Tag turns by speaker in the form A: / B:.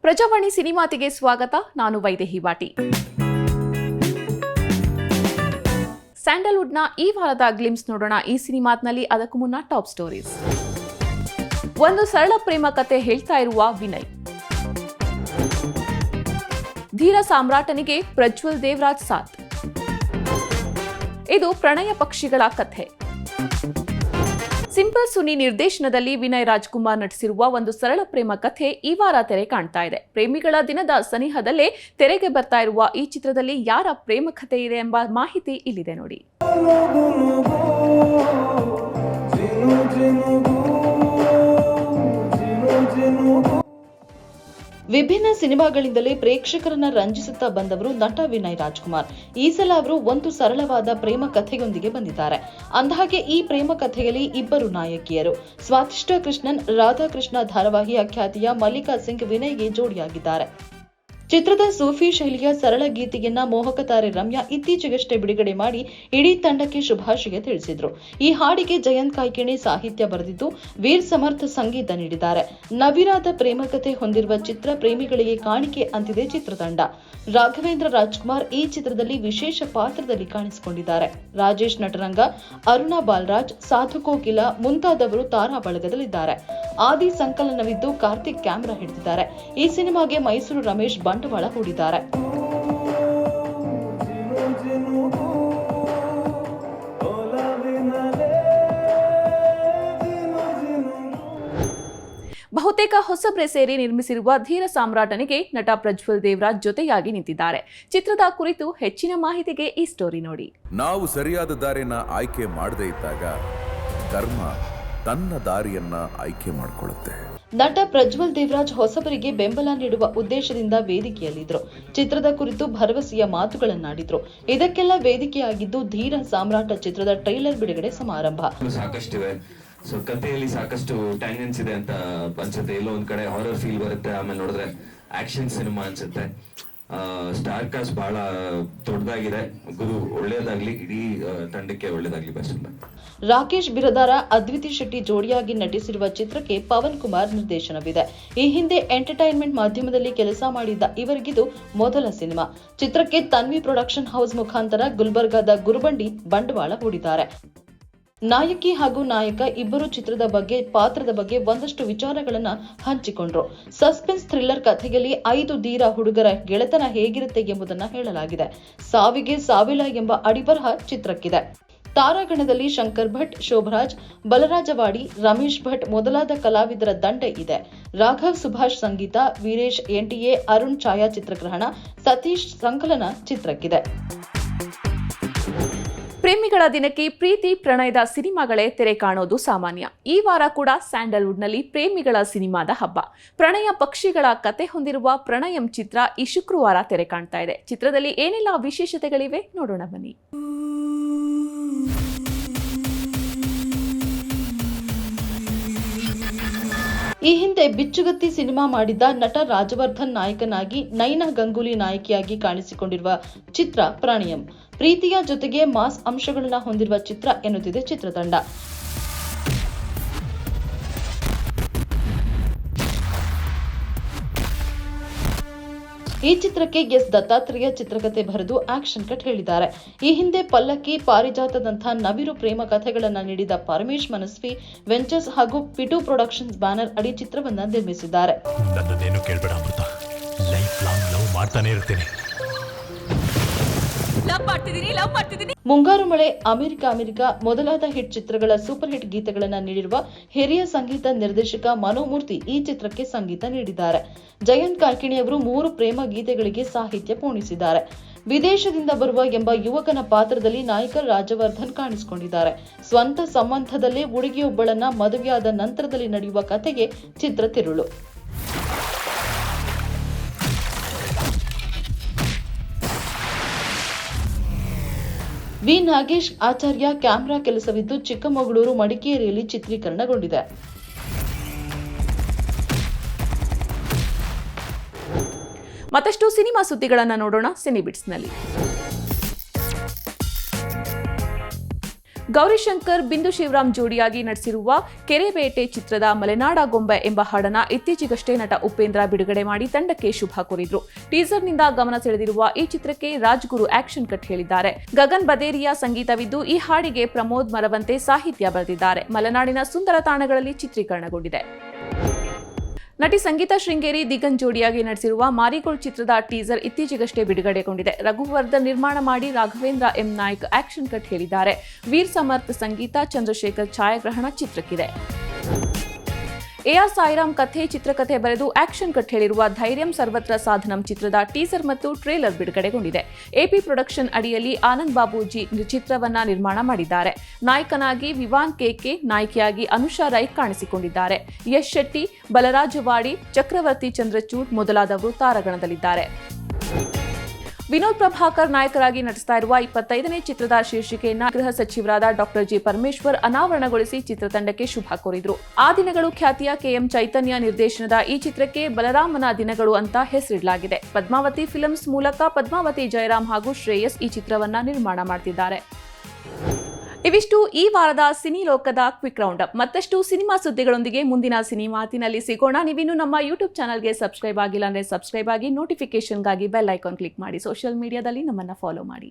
A: ಪ್ರಜಾವಾಣಿ ಸಿನಿಮಾತಿಗೆ ಸ್ವಾಗತ, ನಾನು ವೈದೇಹಿ ವಾಟಿ. ಸ್ಯಾಂಡಲ್ವುಡ್ನ ಈ ವಾರದ ಗ್ಲಿಮ್ಸ್ ನೋಡೋಣ. ಈ ಸಿನಿಮಾತ್ನಲ್ಲಿ ಅದಕ್ಕೂ ಮುನ್ನ ಟಾಪ್ ಸ್ಟೋರೀಸ್. ಒಂದು ಸರಳ ಪ್ರೇಮ ಕತೆ ಹೇಳ್ತಾ ಇರುವ ವಿನಯ್. ಧೀರ ಸಾಮ್ರಾಟನಿಗೆ ಪ್ರಜ್ವಲ್ ದೇವರಾಜ್ ಸಾಥ್. ಇದು ಪ್ರಣಯ ಪಕ್ಷಿಗಳ ಕಥೆ. ಸಿಂಪಲ್ ಸುನಿ ನಿರ್ದೇಶನದಲ್ಲಿ ವಿನಯ್ ರಾಜ್ಕುಮಾರ್ ನಟಿಸಿರುವ ಒಂದು ಸರಳ ಪ್ರೇಮ ಕಥೆ ಈ ವಾರ ತೆರೆ ಕಾಣ್ತಾ ಇದೆ. ಪ್ರೇಮಿಗಳ ದಿನದ ಸನಿಹದಲ್ಲೇ ತೆರೆಗೆ ಬರ್ತಾ ಇರುವ ಈ ಚಿತ್ರದಲ್ಲಿ ಯಾರ ಪ್ರೇಮ ಕಥೆ ಇದೆ ಎಂಬ ಮಾಹಿತಿ ಇಲ್ಲಿದೆ ನೋಡಿ.
B: ವಿಭಿನ್ನ ಸಿನಿಮಾಗಳಿಂದಲೇ ಪ್ರೇಕ್ಷಕರನ್ನ ರಂಜಿಸುತ್ತಾ ಬಂದವರು ನಟ ವಿನಯ್ ರಾಜ್ಕುಮಾರ್. ಈ ಸಲ ಅವರು ಒಂದು ಸರಳವಾದ ಪ್ರೇಮ ಕಥೆಯೊಂದಿಗೆ ಬಂದಿದ್ದಾರೆ. ಅಂದಹಾಗೆ, ಈ ಪ್ರೇಮ ಕಥೆಯಲ್ಲಿ ಇಬ್ಬರು ನಾಯಕಿಯರು. ಸ್ವಾತಿಷ್ಠ ಕೃಷ್ಣನ್, ರಾಧಾಕೃಷ್ಣ ಧಾರಾವಾಹಿಯ ಖ್ಯಾತಿಯ ಮಲ್ಲಿಕಾ ಸಿಂಗ್ ವಿನಯ್ಗೆ ಜೋಡಿಯಾಗಿದ್ದಾರೆ. ಚಿತ್ರದ ಸೂಫಿ ಶೈಲಿಯ ಸರಳ ಗೀತೆಯನ್ನ ಮೋಹಕ ತಾರೆ ರಮ್ಯಾ ಇತ್ತೀಚೆಗಷ್ಟೇ ಬಿಡುಗಡೆ ಮಾಡಿ ಇಡೀ ತಂಡಕ್ಕೆ ಶುಭಾಶಯ ತಿಳಿಸಿದ್ರು. ಈ ಹಾಡಿಗೆ ಜಯಂತ್ ಕಾಯ್ಕಿಣಿ ಸಾಹಿತ್ಯ ಬರೆದಿದ್ದು ವೀರ್ ಸಮರ್ಥ ಸಂಗೀತ ನೀಡಿದ್ದಾರೆ. ನವಿರಾದ ಪ್ರೇಮಕತೆ ಹೊಂದಿರುವ ಚಿತ್ರ ಪ್ರೇಮಿಗಳಿಗೆ ಕಾಣಿಕೆ ಅಂತಿದೆ ಚಿತ್ರತಂಡ. ರಾಘವೇಂದ್ರ ರಾಜ್ಕುಮಾರ್ ಈ ಚಿತ್ರದಲ್ಲಿ ವಿಶೇಷ ಪಾತ್ರದಲ್ಲಿ ಕಾಣಿಸಿಕೊಂಡಿದ್ದಾರೆ. ರಾಜೇಶ್ ನಟರಂಗ, ಅರುಣಾ ಬಾಲರಾಜ್, ಸಾಧು ಕೋಕಿಲ ಮುಂತಾದವರು ತಾರಾ ಬಳಗದಲ್ಲಿದ್ದಾರೆ ಆದಿ ಸಂಕಲನವಿದ್ದು ಕಾರ್ತಿಕ್ ಕ್ಯಾಮೆರಾ ಹಿಡಿದಿದ್ದಾರೆ. ಈ ಸಿನಿಮಾಗೆ ಮೈಸೂರು ರಮೇಶ್ ಬಂಡವಾಳ ಹೂಡಿದ್ದಾರೆ.
A: ಬಹುತೇಕ ಹೊಸಬ್ರೆ ಸೇರಿ ನಿರ್ಮಿಸಿರುವ ಧೀರ ಸಾಮ್ರಾಟನಿಗೆ ನಟ ಪ್ರಜ್ವಲ್ ದೇವರಾಜ್ ಜೊತೆಯಾಗಿ ನಿಂತಿದ್ದಾರೆ. ಚಿತ್ರದ ಕುರಿತು ಹೆಚ್ಚಿನ ಮಾಹಿತಿಗೆ ಈ ಸ್ಟೋರಿ ನೋಡಿ.
C: ನಾವು ಸರಿಯಾದ ದಾರಿನ ಆಯ್ಕೆ ಮಾಡದೇ ಇದ್ದಾಗ ಕರ್ಮ ತನ್ನ ದಾರಿಯನ್ನ ಆಯ್ಕೆ ಮಾಡಿಕೊಳ್ಳುತ್ತೆ.
B: ನಟ ಪ್ರಜ್ವಲ್ ದೇವರಾಜ್ ಹೊಸಬರಿಗೆ ಬೆಂಬಲ ನೀಡುವ ಉದ್ದೇಶದಿಂದ ವೇದಿಕೆಯಲ್ಲಿದ್ದರು. ಚಿತ್ರದ ಕುರಿತು ಭರವಸೆಯ ಮಾತುಗಳನ್ನಾಡಿದ್ರು. ಇದಕ್ಕೆಲ್ಲ ವೇದಿಕೆಯಾಗಿದ್ದು ಧೀರ ಸಾಮ್ರಾಟ ಚಿತ್ರದ ಟ್ರೈಲರ್ ಬಿಡುಗಡೆ ಸಮಾರಂಭ.
D: ಸಾಕಷ್ಟಿವೆ. ಸೊ ಕಥೆಯಲ್ಲಿ ಸಾಕಷ್ಟು ಟ್ಯಾಂಜೆನ್ಸ್ ಇದೆ ಅಂತ ಅನ್ಸುತ್ತೆ. ಎಲ್ಲೋ ಒಂದ್ ಕಡೆ ಹಾರರ್ ಫೀಲ್ ಬರುತ್ತೆ. ಆಮೇಲೆ ನೋಡಿದ್ರೆ ಆಕ್ಷನ್ ಸಿನಿಮಾ ಅನ್ಸುತ್ತೆ. ಸ್ಟಾರ್ ಕಾಸ್ಟ್ ಬಹಳ ದೊಡ್ಡದಾಗಿದೆ. ಗುರು, ಒಳ್ಳೇದಾಗ್ಲಿ, ಇಡೀ ತಂಡಕ್ಕೆ ಒಳ್ಳೇದಾಗ್ಲಿ ಬೆಸ್ಟ್
B: ರಾಕೇಶ್ ಬಿರದಾರ, ಅದ್ವಿತಿ ಶೆಟ್ಟಿ ಜೋಡಿಯಾಗಿ ನಟಿಸಿರುವ ಚಿತ್ರಕ್ಕೆ ಪವನ್ ಕುಮಾರ್ ನಿರ್ದೇಶನವಿದೆ. ಈ ಹಿಂದೆ ಎಂಟರ್ಟೈನ್ಮೆಂಟ್ ಮಾಧ್ಯಮದಲ್ಲಿ ಕೆಲಸ ಮಾಡಿದ್ದ ಇವರಿಗಿದು ಮೊದಲ ಸಿನಿಮಾ. ಚಿತ್ರಕ್ಕೆ ತನ್ವಿ ಪ್ರೊಡಕ್ಷನ್ ಹೌಸ್ ಮುಖಾಂತರ ಗುಲ್ಬರ್ಗಾದ ಗುರುಬಂಡಿ ಬಂಡವಾಳ ಹೂಡಿದ್ದಾರೆ. ನಾಯಕಿ ಹಾಗೂ ನಾಯಕ ಇಬ್ಬರು ಚಿತ್ರದ ಬಗ್ಗೆ, ಪಾತ್ರದ ಬಗ್ಗೆ ಒಂದಷ್ಟು ವಿಚಾರಗಳನ್ನ ಹಂಚಿಕೊಂಡ್ರು. ಸಸ್ಪೆನ್ಸ್ ಥ್ರಿಲ್ಲರ್ ಕಥೆಯಲ್ಲಿ ಐದು ಧೀರ ಹುಡುಗರ ಗೆಳೆತನ ಹೇಗಿರುತ್ತೆ ಎಂಬುದನ್ನ ಹೇಳಲಾಗಿದೆ. ಸಾವಿಗೆ ಸಾವಿಲ್ಲ ಎಂಬ ಅಡಿಬರಹ ಚಿತ್ರಕ್ಕಿದೆ. ತಾರಾಗಣದಲ್ಲಿ ಶಂಕರ್ ಭಟ್, ಶೋಭರಾಜ್ ಬಲರಾಜವಾಡಿ ರಮೇಶ್ ಭಟ್ ಮೊದಲಾದ ಕಲಾವಿದರ ದಂಡೆ ಇದೆ. ರಾಘವ್ ಸುಭಾಷ್ ಸಂಗೀತ, ವೀರೇಶ್ ಎನ್ಟಿಎ ಅರುಣ್ ಛಾಯಾಚಿತ್ರಗ್ರಹಣ, ಸತೀಶ್ ಸಂಕಲನ ಚಿತ್ರಕ್ಕಿದೆ.
A: ಪ್ರೇಮಿಗಳ ದಿನಕ್ಕೆ ಪ್ರೀತಿ, ಪ್ರಣಯದ ಸಿನಿಮಾಗಳೇ ತೆರೆ ಕಾಣೋದು ಸಾಮಾನ್ಯ. ಈ ವಾರ ಕೂಡ ಸ್ಯಾಂಡಲ್ವುಡ್ನಲ್ಲಿ ಪ್ರೇಮಿಗಳ ಸಿನಿಮಾದ ಹಬ್ಬ. ಪ್ರಣಯ ಪಕ್ಷಿಗಳ ಕತೆ ಹೊಂದಿರುವ ಪ್ರಣಯಂ ಚಿತ್ರ ಈ ಶುಕ್ರವಾರ ತೆರೆ ಕಾಣ್ತಾ ಇದೆ. ಚಿತ್ರದಲ್ಲಿ ಏನೆಲ್ಲ ವಿಶೇಷತೆಗಳಿವೆ ನೋಡೋಣ ಬನ್ನಿ.
B: ಈ ಹಿಂದೆ ಬಿಚ್ಚುಗತ್ತಿ ಸಿನಿಮಾ ಮಾಡಿದ್ದ ನಟ ರಾಜವರ್ಧನ್ ನಾಯಕನಾಗಿ ನೈನಾ ಗಂಗೂಲಿ ನಾಯಕಿಯಾಗಿ ಕಾಣಿಸಿಕೊಂಡಿರುವ ಚಿತ್ರ ಪ್ರಾಣಿಯಂ. ಪ್ರೀತಿಯ ಜೊತೆಗೆ ಮಾಸ್ ಅಂಶಗಳನ್ನ ಹೊಂದಿರುವ ಚಿತ್ರ ಎನ್ನುತ್ತಿದೆ ಚಿತ್ರತಂಡ. ಈ ಚಿತ್ರಕ್ಕೆ ಎಸ್. ದತ್ತಾತ್ರೇಯ ಚಿತ್ರಕಥೆ ಬರೆದು ಆಕ್ಷನ್ ಕಟ್ ಹೇಳಿದ್ದಾರೆ. ಈ ಹಿಂದೆ ಪಲ್ಲಕ್ಕಿ ಪಾರಿಜಾತದಂತಹ ನವಿರು ಪ್ರೇಮ ಕಥೆಗಳನ್ನು ನೀಡಿದ ಪರಮೇಶ್ ಮನಸ್ವಿ, ವೆಂಚರ್ಸ್ ಹಾಗೂ ಪಿಟು ಪ್ರೊಡಕ್ಷನ್ಸ್ ಬ್ಯಾನರ್ ಅಡಿ ಚಿತ್ರವನ್ನ ನಿರ್ಮಿಸಿದ್ದಾರೆ. ಮುಂಗಾರು ಮಳೆ, ಅಮೆರಿಕ ಅಮೆರಿಕ ಮೊದಲಾದ ಹಿಟ್ ಚಿತ್ರಗಳ ಸೂಪರ್ ಹಿಟ್ ಗೀತೆಗಳನ್ನು ನೀಡಿರುವ ಹಿರಿಯ ಸಂಗೀತ ನಿರ್ದೇಶಕ ಮನೋಮೂರ್ತಿ ಈ ಚಿತ್ರಕ್ಕೆ ಸಂಗೀತ ನೀಡಿದ್ದಾರೆ. ಜಯಂತ್ ಕಾರ್ಕಿಣಿ ಅವರು ಮೂರು ಪ್ರೇಮ ಗೀತೆಗಳಿಗೆ ಸಾಹಿತ್ಯ ಪೂರ್ಣಿಸಿದ್ದಾರೆ ವಿದೇಶದಿಂದ ಬರುವ ಎಂಬ ಯುವಕನ ಪಾತ್ರದಲ್ಲಿ ನಾಯಕ ರಾಜವರ್ಧನ್ ಕಾಣಿಸಿಕೊಂಡಿದ್ದಾರೆ. ಸ್ವಂತ ಸಂಬಂಧದಲ್ಲೇ ಹುಡುಗಿಯೊಬ್ಬಳನ್ನ ಮದುವೆಯಾದ ನಂತರದಲ್ಲಿ ನಡೆಯುವ ಕಥೆಗೆ ಚಿತ್ರ ತಿರುಳು. ವಿ ನಾಗೇಶ್ ಆಚಾರ್ಯ ಕ್ಯಾಮೆರಾ ಕೆಲಸವಿದ್ದು ಚಿಕ್ಕಮಗಳೂರು ಮಡಿಕೇರಿಯಲ್ಲಿ ಚಿತ್ರೀಕರಣಗೊಂಡಿದೆ.
A: ಮತ್ತಷ್ಟು ಸಿನಿಮಾ ಸುದ್ದಿಗಳನ್ನು ನೋಡೋಣ ಸಿನಿಬಿಟ್ಸ್ನಲ್ಲಿ ಗೌರಿಶಂಕರ್ ಬಿಂದು ಶಿವರಾಮ್ ಜೋಡಿಯಾಗಿ ನಟಿಸಿರುವ ಕೆರೆಬೇಟೆ ಚಿತ್ರದ ಮಲೆನಾಡ ಗೊಂಬೆ ಎಂಬ ಹಾಡನ್ನ ಇತ್ತೀಚೆಗಷ್ಟೇ ನಟ ಉಪೇಂದ್ರ ಬಿಡುಗಡೆ ಮಾಡಿ ತಂಡಕ್ಕೆ ಶುಭ ಕೋರಿದ್ರು. ಟೀಸರ್ನಿಂದ ಗಮನ ಸೆಳೆದಿರುವ ಈ ಚಿತ್ರಕ್ಕೆ ರಾಜ್ಗುರು ಆಕ್ಷನ್ ಕಟ್ ಹೇಳಿದ್ದಾರೆ. ಗಗನ್ ಬದೇರಿಯಾ ಸಂಗೀತವಿದ್ದು ಈ ಹಾಡಿಗೆ ಪ್ರಮೋದ್ ಮರವಂತೆ ಸಾಹಿತ್ಯ ಬರೆದಿದ್ದಾರೆ. ಮಲೆನಾಡಿನ ಸುಂದರ ತಾಣಗಳಲ್ಲಿ ಚಿತ್ರೀಕರಣಗೊಂಡಿದೆ. ನಟಿ ಸಂಗೀತಾ ಶೃಂಗೇರಿ ದಿಗನ್ ಜೋಡಿಯಾಗಿ ನಡೆಸಿರುವ ಮಾರಿಗೋಲ್ಡ್ ಚಿತ್ರದ ಟೀಸರ್ ಇತ್ತೀಚೆಗಷ್ಟೇ ಬಿಡುಗಡೆಗೊಂಡಿದೆ. ರಘುವರ್ಧನ್ ನಿರ್ಮಾಣ ಮಾಡಿ Raghavendra M Naik action cut ಹೇಳಿದ್ದಾರೆ. ವೀರ್ ಸಮರ್ಥ, ಸಂಗೀತ, ಚಂದ್ರಶೇಖರ್ ಛಾಯಾಗ್ರಹಣ ಚಿತ್ರಕ್ಕಿದೆ. ಎಆರ್ ಸಾಯಿರಾಮ್ ಕಥೆ, ಚಿತ್ರಕಥೆ ಬರೆದು ಆಕ್ಷನ್ ಕಟ್ ಹೇಳಿರುವ ಧೈರ್ಯಂ ಸರ್ವತ್ರ ಸಾಧನಂ ಚಿತ್ರದ ಟೀಸರ್ ಮತ್ತು ಟ್ರೇಲರ್ ಬಿಡುಗಡೆಗೊಂಡಿದೆ. ಎಪಿ ಪ್ರೊಡಕ್ಷನ್ ಅಡಿಯಲ್ಲಿ ಆನಂದ್ ಬಾಬೂಜಿ ಚಿತ್ರವನ್ನ ನಿರ್ಮಾಣ ಮಾಡಿದ್ದಾರೆ. ನಾಯಕನಾಗಿ ವಿವಾನ್ ಕೆಕೆ ನಾಯಕಿಯಾಗಿ ಅನುಷಾ ರೈ ಕಾಣಿಸಿಕೊಂಡಿದ್ದಾರೆ. ಯಶ್ ಶೆಟ್ಟಿ, ಬಲರಾಜವಾಡಿ, ಚಕ್ರವರ್ತಿ ಚಂದ್ರಚೂಡ್ ಮೊದಲಾದವರು ತಾರಗಣದಲ್ಲಿದ್ದಾರೆ. ವಿನೋದ್ ಪ್ರಭಾಕರ್ ನಾಯಕರಾಗಿ ನಟಿಸ್ತಾ ಇರುವ ಇಪ್ಪತ್ತೈದನೇ ಚಿತ್ರದ ಶೀರ್ಷಿಕೆಯನ್ನ ಗೃಹ ಸಚಿವರಾದ ಡಾಕ್ಟರ್ ಜಿ ಪರಮೇಶ್ವರ್ ಅನಾವರಣಗೊಳಿಸಿ ಚಿತ್ರತಂಡಕ್ಕೆ ಶುಭ ಕೋರಿದ್ರು. ಆ ದಿನಗಳು ಖ್ಯಾತಿಯ ಕೆಎಂ ಚೈತನ್ಯ ನಿರ್ದೇಶನದ ಈ ಚಿತ್ರಕ್ಕೆ ಬಲರಾಮನ ದಿನಗಳು ಅಂತ ಹೆಸರಿಡಲಾಗಿದೆ. ಪದ್ಮಾವತಿ ಫಿಲ್ಮ್ಸ್ ಮೂಲಕ ಪದ್ಮಾವತಿ ಜಯರಾಮ್ ಹಾಗೂ ಶ್ರೇಯಸ್ ಈ ಚಿತ್ರವನ್ನ ನಿರ್ಮಾಣ ಮಾಡ್ತಿದ್ದಾರೆ. ಇವಿಷ್ಟು ಈ ವಾರದ ಸಿನಿ ಲೋಕದ ಕ್ವಿಕ್ ರೌಂಡ್ ಅಪ್. ಮತ್ತಷ್ಟು ಸಿನಿಮಾ ಸುದ್ದಿಗಳೊಂದಿಗೆ ಮುಂದಿನ ಸಿನಿಮಾತಿನಲ್ಲಿ ಸಿಗೋಣ. ನೀವಿನ್ನು ನಮ್ಮ ಯೂಟ್ಯೂಬ್ ಚಾನಲ್ಗೆ ಸಬ್ಸ್ಕ್ರೈಬ್ ಆಗಿಲ್ಲ ಅಂದರೆ ಸಬ್ಸ್ಕ್ರೈಬ್ ಆಗಿ ನೋಟಿಫಿಕೇಶನ್ಗಾಗಿ ಬೆಲ್ ಐಕಾನ್ ಕ್ಲಿಕ್ ಮಾಡಿ. ಸೋಷಿಯಲ್ ಮೀಡಿಯಾದಲ್ಲಿ ನಮ್ಮನ್ನ ಫಾಲೋ ಮಾಡಿ.